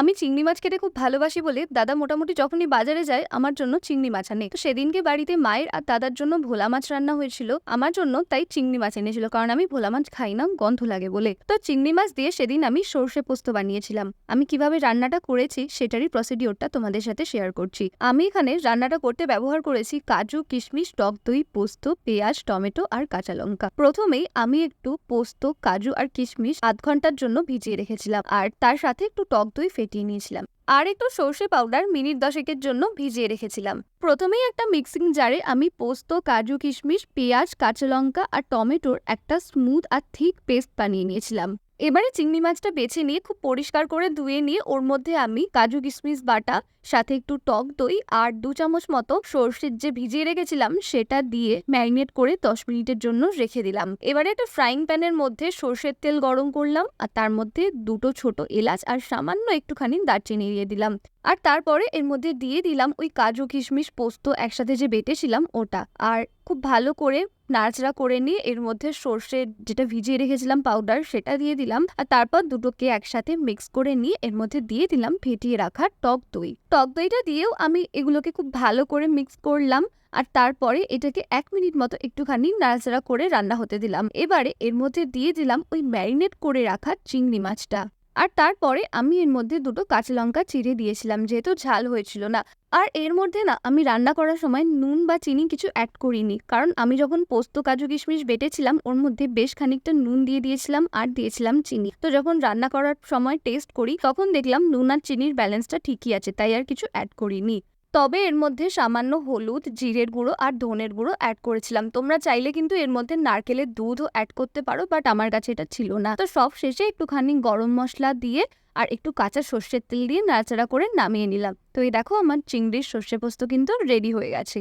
আমি চিংড়ি মাছ খেতে খুব ভালোবাসি বলে দাদা মোটামুটি যখনই বাজারে যায়, আমার জন্য চিংড়ি মাছ আনে। তো সেদিনকে বাড়িতে মায়ের আর দাদার জন্য ভোলা মাছ রান্না হয়েছিল। আমার জন্য তাই চিংড়ি মাছ এনেছিল, কারণ আমি ভোলা মাছ খাই না, গন্ধ লাগে বলে। তো চিংড়ি মাছ দিয়ে সেদিন আমি সর্ষে পোস্ত বানিয়েছিলাম। আমি কীভাবে রান্নাটা করেছি সেটারই প্রসিডিওরটা তোমাদের সাথে শেয়ার করছি। আমি এখানে রান্নাটা করতে ব্যবহার করেছি কাজু, কিশমিশ, টক দই, পোস্ত, পেঁয়াজ, টমেটো আর কাঁচা লঙ্কা। প্রথমেই আমি একটু পোস্ত, কাজু আর কিশমিশ আধ ঘণ্টার জন্য ভিজিয়ে রেখেছিলাম। আর তার সাথে একটু টক দই ফেটিয়ে নিয়েছিলাম। আর একটু সর্ষে পাউডার মিনিট দশেকের জন্য ভিজিয়ে রেখেছিলাম। প্রথমেই একটা মিক্সিং জারে আমি পোস্ত, কাজু, কিশমিশ, পেঁয়াজ, কাঁচা লঙ্কা আর টমেটোর একটা স্মুথ আর থিক পেস্ট বানিয়ে নিয়েছিলাম। এবারে চিংড়ি মাছটা বেছে নিয়ে খুব পরিষ্কার করে ধুয়ে নিয়ে ওর মধ্যে আমি কাজু কিশমিশ বাটা, সাথে একটু টক দই আর দু চামচ মতো সর্ষের যে ভিজিয়ে রেখেছিলাম সেটা দিয়ে ম্যারিনেট করে দশ মিনিটের জন্য রেখে দিলাম। এবারে একটা ফ্রাইং প্যানের মধ্যে সর্ষের তেল গরম করলাম আর তার মধ্যে দুটো ছোট এলাচ আর সামান্য একটুখানি দারচিনি দিয়ে দিলাম। আর তারপরে এর মধ্যে দিয়ে দিলাম ওই কাজু কিশমিশ পোস্ত একসাথে যে বেটেছিলাম ওটা। আর খুব ভালো করে নাড়াচাড়া করে নিয়ে এর মধ্যে সর্ষে যেটা ভিজিয়ে রেখেছিলাম পাউডার সেটা দিয়ে দিলাম। আর তারপর দুটোকে একসাথে মিক্স করে নিয়ে এর মধ্যে দিয়ে দিলাম ফেটিয়ে রাখা টক দই। টক দইটা দিয়েও আমি এগুলোকে খুব ভালো করে মিক্স করলাম। আর তারপরে এটাকে এক মিনিট মতো একটুখানি নাড়াচাড়া করে রান্না হতে দিলাম। এবারে এর মধ্যে দিয়ে দিলাম ওই ম্যারিনেট করে রাখা চিংড়ি মাছটা। আর তারপরে আমি এর মধ্যে দুটো কাঁচা লঙ্কা চিড়ে দিয়েছিলাম, যেহেতু ঝাল হয়েছিল না। আর এর মধ্যে না, আমি রান্না করার সময় নুন বা চিনি কিছু অ্যাড করিনি। কারণ আমি যখন পোস্ত, কাজু, কিশমিশ বেটেছিলাম, ওর মধ্যে বেশ খানিকটা নুন দিয়ে দিয়েছিলাম আর দিয়েছিলাম চিনি। তো যখন রান্না করার সময় টেস্ট করি, তখন দেখলাম নুন আর চিনির ব্যালেন্সটা ঠিকই আছে, তাই আর কিছু অ্যাড করিনি। তবে এর মধ্যে সামান্য হলুদ, জিরের গুঁড়ো আর ধনের গুঁড়ো অ্যাড করেছিলাম। তোমরা চাইলে কিন্তু এর মধ্যে নারকেলের দুধও অ্যাড করতে পারো বাট আমার কাছে এটা ছিল না। তো সব শেষে একটুখানি গরম মশলা দিয়ে আর একটু কাঁচা সর্ষের তেল দিয়ে নাড়াচাড়া করে নামিয়ে নিলাম। তো এই দেখো আমার চিংড়ির সর্ষে পোস্ত কিন্তু রেডি হয়ে গেছে।